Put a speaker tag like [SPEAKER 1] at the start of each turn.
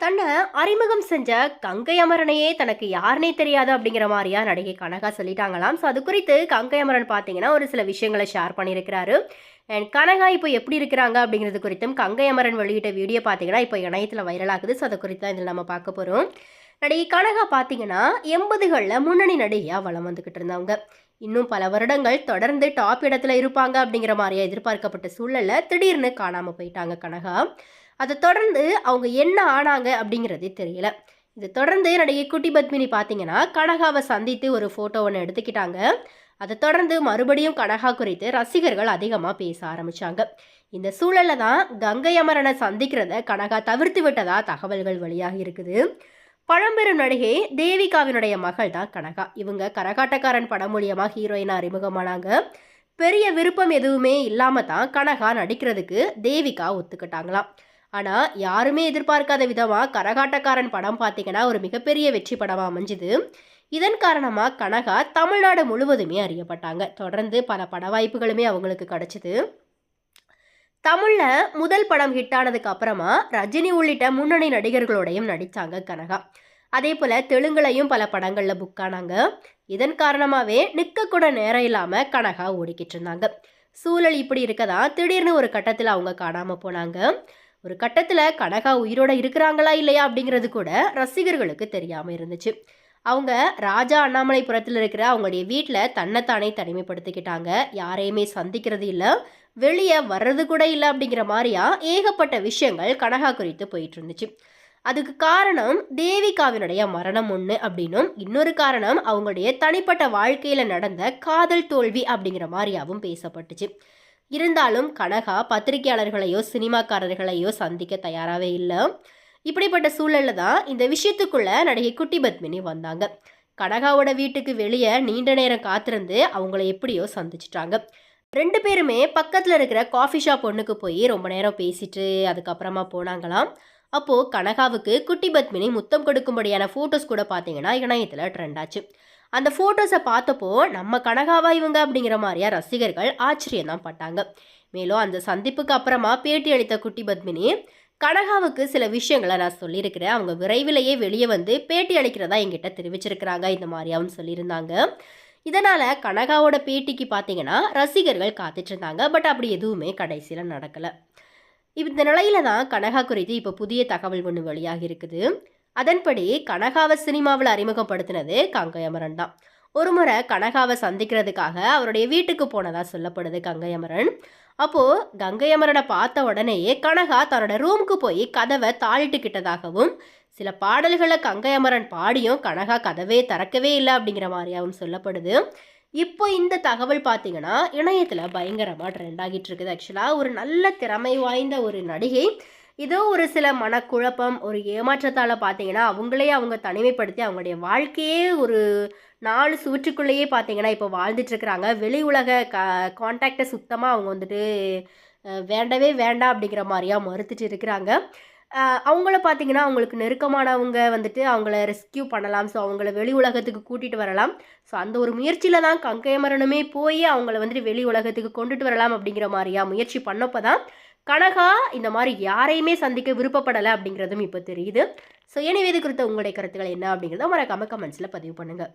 [SPEAKER 1] தன்னை அறிமுகம் செஞ்ச கங்கை அமரனையே தனக்கு யாருனே தெரியாது அப்படிங்கிற மாதிரியா நடிகை கனகா சொல்லிட்டாங்களாம். ஸோ அது குறித்து கங்கை அமரன் பார்த்தீங்கன்னா ஒரு சில விஷயங்களை ஷேர் பண்ணியிருக்கிறாரு. அண்ட் கனகா இப்போ எப்படி இருக்கிறாங்க அப்படிங்கிறது குறித்தும் கங்கை அமரன் வெளியிட்ட வீடியோ பார்த்தீங்கன்னா இப்போ இணையத்தில் வைரலாகுது ஸோ அதை குறித்து தான் இதில் நம்ம பார்க்க போகிறோம் நடிகை கனகா பார்த்தீங்கன்னா எண்பதுகளில் முன்னணி நடிகையாக வளம் வந்துக்கிட்டு இருந்தவங்க. இன்னும் பல வருடங்கள் தொடர்ந்து டாப் இடத்துல இருப்பாங்க அப்படிங்கிற மாதிரியா எதிர்பார்க்கப்பட்ட சூழலில் திடீர்னு காணாமல் போயிட்டாங்க கனகா. அதை தொடர்ந்து அவங்க என்ன ஆனாங்க அப்படிங்கிறதே தெரியல. இதை தொடர்ந்து நடிகை குட்டி பத்மினி பார்த்தீங்கன்னா கனகாவை சந்தித்து ஒரு ஃபோட்டோ ஒன்று எடுத்துக்கிட்டாங்க. அதை தொடர்ந்து மறுபடியும் கனகா குறித்து ரசிகர்கள் அதிகமாக பேச ஆரம்பித்தாங்க இந்த சூழலில் தான் கங்கை அமரனை சந்திக்கிறத கனகா தவிர்த்து விட்டதா தகவல்கள் வெளியாக இருக்குது. பழம்பெரும் நடிகை தேவிகாவினுடைய மகள் தான் கனகா. இவங்க கரகாட்டக்காரன் படம் மூலியமாக ஹீரோயினாக அறிமுகமானாங்க. பெரிய விருப்பம் எதுவுமே இல்லாமல் தான் கனகா நடிக்கிறதுக்கு தேவிகா ஒத்துக்கிட்டாங்களாம். ஆனால் யாருமே எதிர்பார்க்காத விதமாக கரகாட்டக்காரன் படம் பார்த்தீங்கன்னா ஒரு மிகப்பெரிய வெற்றி படமாக அமைஞ்சுது. இதன் காரணமாக கனகா தமிழ்நாடு முழுவதுமே அறியப்பட்டாங்க. தொடர்ந்து பல பட வாய்ப்புகளுமே அவங்களுக்கு கிடச்சிது. தமிழில் முதல் படம் ஹிட் ஆனதுக்கு அப்புறமா ரஜினி உள்ளிட்ட முன்னணி நடிகர்களோடையும் நடித்தாங்க கனகா. அதே போல் தெலுங்குலையும் பல படங்களில் புக் ஆனாங்க. இதன் காரணமாகவே நிற்கக்கூட நேரம் இல்லாமல் கனகா ஓடிக்கிட்டு இருந்தாங்க. சூழல் இப்படி இருக்கதா திடீர்னு ஒரு கட்டத்தில் அவங்க காணாமல் போனாங்க. ஒரு கட்டத்தில் கனகா உயிரோட இருக்கிறாங்களா இல்லையா அப்படிங்கிறது கூட ரசிகர்களுக்கு தெரியாமல் இருந்துச்சு. அவங்க ராஜா அண்ணாமலைபுரத்தில் இருக்கிற அவங்களுடைய வீட்டில் தன்னைத்தானே தனிமைப்படுத்திக்கிட்டாங்க. யாரையுமே சந்திக்கிறது இல்லை. வெளியே வர்றது கூட இல்லை அப்படிங்கிற மாதிரியா ஏகப்பட்ட விஷயங்கள் கனகா குறித்து போயிட்டு இருந்துச்சு. அதுக்கு காரணம் தேவிகாவினுடைய மரணம் ஒன்று அப்படின்னும் இன்னொரு காரணம் அவங்களுடைய தனிப்பட்ட வாழ்க்கையில் நடந்த காதல் தோல்வி அப்படிங்கிற மாதிரியாவும் பேசப்பட்டுச்சு. இருந்தாலும் கனகா பத்திரிகையாளர்களையோ சினிமாக்காரர்களையோ சந்திக்க தயாராகவே இல்லை. இப்படிப்பட்ட சூழலில் தான் இந்த விஷயத்துக்குள்ளே நடிகை குட்டி பத்மினி வந்தாங்க. கனகாவோட வீட்டுக்கு வெளியே நீண்ட நேரம் காத்திருந்து அவங்கள எப்படியோ சந்திச்சிட்டாங்க. ரெண்டு பேருமே பக்கத்தில் இருக்கிற காஃபி ஷாப் ஒன்றுக்கு போய் ரொம்ப நேரம் பேசிட்டு அதுக்கப்புறமா போனாங்களாம். அப்போது கனகாவுக்கு குட்டி பத்மினி முத்தம் கொடுக்கும்படியான ஃபோட்டோஸ் கூட பார்த்தீங்கன்னா இணையத்தில் ட்ரெண்ட் ஆச்சு. அந்த ஃபோட்டோஸை பார்த்தப்போ நம்ம கனகாவா இவங்க அப்படிங்கிற மாதிரியா ரசிகர்கள் ஆச்சரியம் தான் பட்டாங்க. மேலும் அந்த சந்திப்புக்கு அப்புறமா பேட்டி அளித்த குட்டி பத்மினி கனகாவுக்கு சில விஷயங்களை நான் சொல்லியிருக்கிறேன். அவங்க விரைவிலேயே வெளியே வந்து பேட்டி அளிக்கிறதா என்கிட்ட தெரிவிச்சிருக்கிறாங்க. இந்த மாதிரியாவும் சொல்லியிருந்தாங்க. இதனால் கனகாவோட பேட்டிக்கு பார்த்தீங்கன்னா ரசிகர்கள் காத்துட்ருந்தாங்க பட் அப்படி எதுவுமே கடைசியில் நடக்கலை. இந்த நிலையில தான் கனகா குறித்து இப்போ புதிய தகவல் ஒன்று வெளியாக இருக்குது. அதன்படி கனகாவை சினிமாவில் அறிமுகப்படுத்தினது கங்கையமரன் தான். ஒரு முறை கனகாவை சந்திக்கிறதுக்காக அவருடைய வீட்டுக்கு போனதா சொல்லப்படுது கங்கையமரன். அப்போது கங்கையமரனை பார்த்த உடனேயே கனகா தன்னோட ரூமுக்கு போய் கதவை தாளிட்டுக்கிட்டதாகவும் சில பாடல்களை கங்கையமரன் பாடியும் கனகா கதவே திறக்கவே இல்லை அப்படிங்கிற மாதிரியாகவும் சொல்லப்படுது. இப்போ இந்த தகவல் பார்த்தீங்கன்னா இணையத்தில் பயங்கரமாக ட்ரெண்ட் ஆகிட்டு இருக்குது ஆக்சுவலாக ஒரு நல்ல திறமை வாய்ந்த ஒரு நடிகை ஏதோ ஒரு சில மனக்குழப்பம் ஒரு ஏமாற்றத்தால் பார்த்தீங்கன்னா அவங்களே அவங்க தனிமைப்படுத்தி அவங்களுடைய வாழ்க்கையே ஒரு நாலு சுவற்றுக்குள்ளேயே பார்த்தீங்கன்னா இப்போ வாழ்ந்துட்டுருக்குறாங்க. வெளி உலக க கான்டாக்டை சுத்தமாக அவங்க வந்துட்டு வேண்டவே வேண்டாம் அப்படிங்கிற மாதிரியா மறுத்துட்டு இருக்கிறாங்க அவங்கள பார்த்தீங்கன்னா அவங்களுக்கு நெருக்கமானவங்க வந்துட்டு அவங்கள ரெஸ்கியூ பண்ணலாம். ஸோ அவங்கள வெளி உலகத்துக்கு கூட்டிகிட்டு வரலாம். ஸோ அந்த ஒரு முயற்சியில் தான் கங்கையமரனுமே போய் அவங்கள வந்துட்டு வெளி உலகத்துக்கு கொண்டுட்டு வரலாம் அப்படிங்கிற மாதிரியா முயற்சி பண்ணப்போ தான் கனகா இந்த மாதிரி யாரையுமே சந்திக்க விருப்பப்படலை அப்படிங்கிறதும் இப்போ தெரியுது. ஸோ எனவே இது குறித்த உங்களுடைய கருத்துக்கள் என்ன அப்படிங்கிறத மறக்காமல் கமெண்ட்ஸில் பதிவு பண்ணுங்கள்